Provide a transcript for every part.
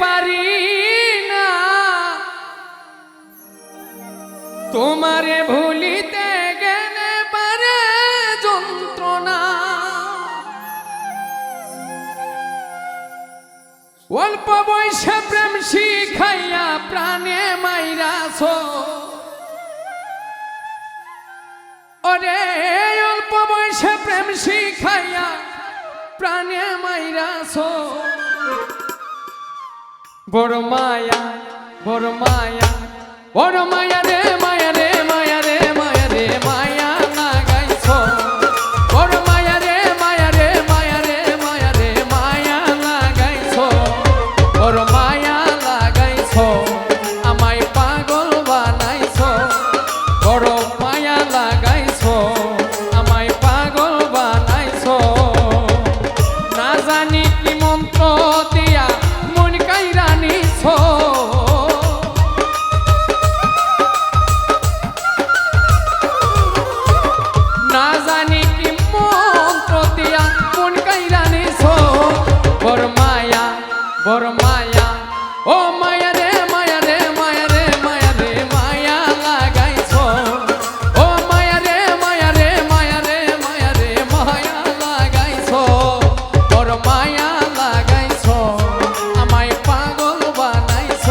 পারি না। তোমারে ভুলিতে গেলে পারে যন্ত্রণা। অল্প বয়সে প্রেম শিখাইয়া প্রাণে মাইরাছ অল্প বয়সে প্রেম শিখাইয়া প্রাণে মাইরাছ বড় মায়া বড় মায়া বড় মায়া রে মায়া মোর মায়া, ও মায়া রে মায়া রে মায়া রে মায়া রে, মায়া লাগাইছ। ও মায়া রে মায়া রে মায়া রে মায়া রে, মায়া লাগাইছ। মোর মায়া লাগাইছ, আমায় পাগল বানাইছ।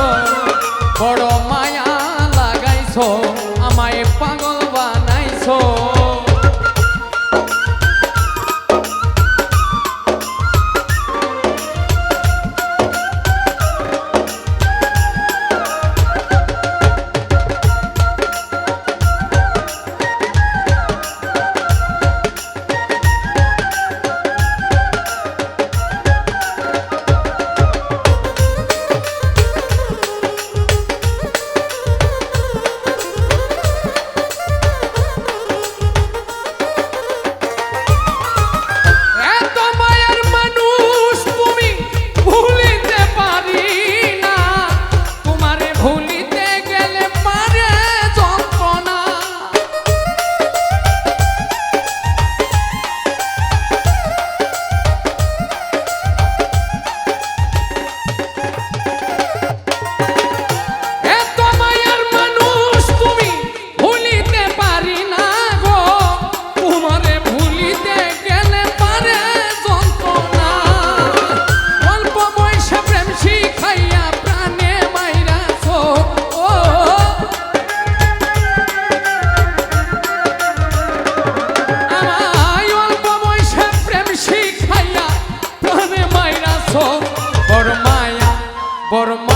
por.